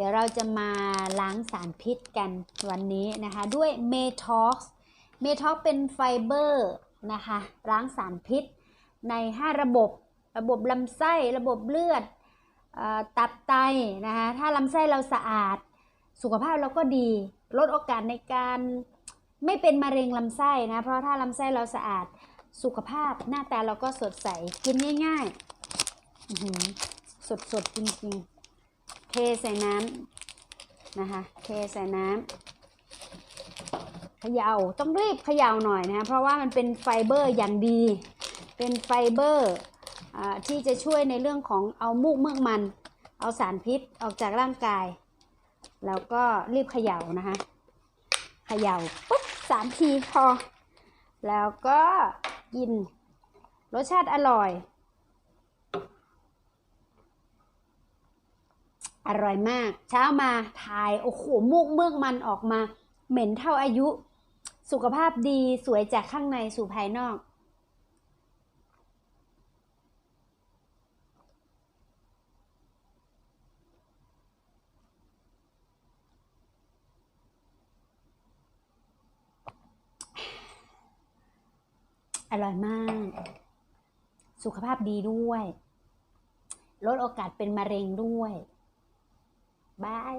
ดี๋ยวเราจะมาล้างสารพิษกันวันนี้นะคะ ด้วยเมท็อกซ์เมท็อกเป็นไฟเบอร์นะคะ ล้างสารพิษใน 5 ระบบ ระบบลำไส้ ระบบเลือดอตับไตนะคะ ถ้าลำไส้เราสะอาด สุขภาพเราก็ดี ลดโอกาสในการไม่เป็นมะเร็งลำไส้นะ เพราะถ้าลำไส้เราสะอาด สุขภาพหน้าตาเราก็สดใส กินง่ายๆสดๆจริงๆ เทใส่น้ำนะคะ เทใส่น้ำเขย่าต้องรีบเขย่าหน่อยนะคะเพราะว่ามันเป็นไฟเบอร์อย่างดี เป็นไฟเบอร์ที่จะช่วยในเรื่องของเอามูกเมือกมัน เอาสารพิษออกจากร่างกาย แล้วก็รีบเขย่านะคะเขย่าปุ๊บสามทีพอ แล้วก็กินรสชาติอร่อย อร่อยมาก เช้ามาถ่ายโอ้โหมูกเมือกมันออกมา เหม็นเท่าอายุ สุขภาพดีสวยจากข้างในสู่ภายนอก อร่อยมาก สุขภาพดีด้วย ลดโอกาสเป็นมะเร็งด้วย บาย